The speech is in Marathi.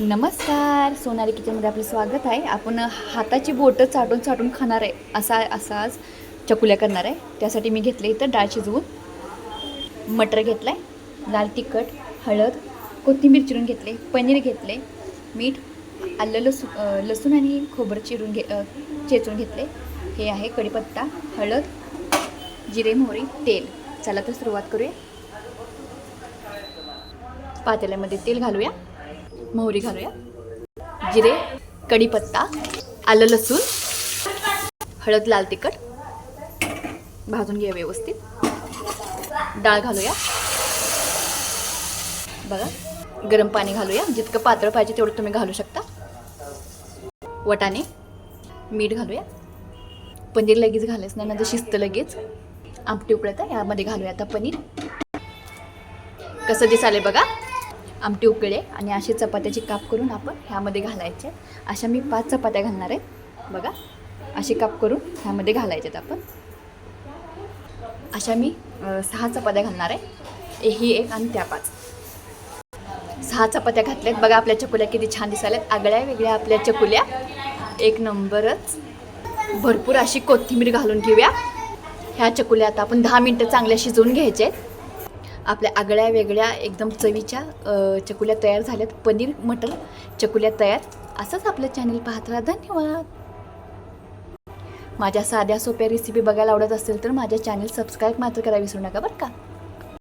नमस्कार सोनाली किचनमध्ये आपलं स्वागत आहे. आपण हाताची बोटं चाटून चाटून खाणार आहे असा असा आज चकुल्या करणार आहे. त्यासाठी मी घेतले इथं डाळ शिजवून. मटर घेतलं आहे लाल तिखट हळद कोथिंबीर चिरून घेतले पनीर घेतले मीठ आलं लसू लसूण आणि खोबरं चिरून घे चेचून घेतले. हे आहे कढीपत्ता हळद जिरे मोहरी तेल. चला तर सुरुवात करूया. पातेल्यामध्ये तेल घालूया. मोहरी घालूया. जिरे कढीपत्ता आलं लसूण हळद लाल तिखट भाजून घ्या व्यवस्थित. डाळ घालूया. बघा गरम पाणी घालूया. जितकं पातळ पाहिजे तेवढं तुम्ही घालू शकता. वटाणे मीठ घालूया. पनीर लगेच घालायच नाही नंतर शिस्त लगेच. आमटी उकळत यामध्ये घालूया आता पनीर. कसं दिसाले बघा. आमटी उकळे आणि असे चपात्याची काप करून आपण ह्यामध्ये घालायचे अशा मी पाच चपात्या घालणार आहे. बघा असे काप करून ह्यामध्ये घालायचे आपण. अशा मी सहा चपात्या घालणार आहे. ही एक आणि त्या पाच. सहा चपात्या घातल्यात. बघा आपल्या चकुल्या किती छान दिसाल्यात आगळ्या वेगळ्या आपल्या चकुल्या. एक नंबरच. भरपूर अशी कोथिंबीर घालून घेऊया ह्या चकुल्या आता आपण दहा मिनटं चांगल्या शिजवून घ्यायचे आहेत. आपल्या आगळ्या वेगळ्या एकदम चवीच्या चकुल्या तयार झाल्यात. पनीर मटर चकुल्या तयार. असंच आपलं चॅनल पाहत राहा. धन्यवाद. माझ्या साध्या सोप्या रेसिपी बघायला आवडत असेल तर माझ्या चॅनल सबस्क्राईब मात्र करा विसरू नका बरं का?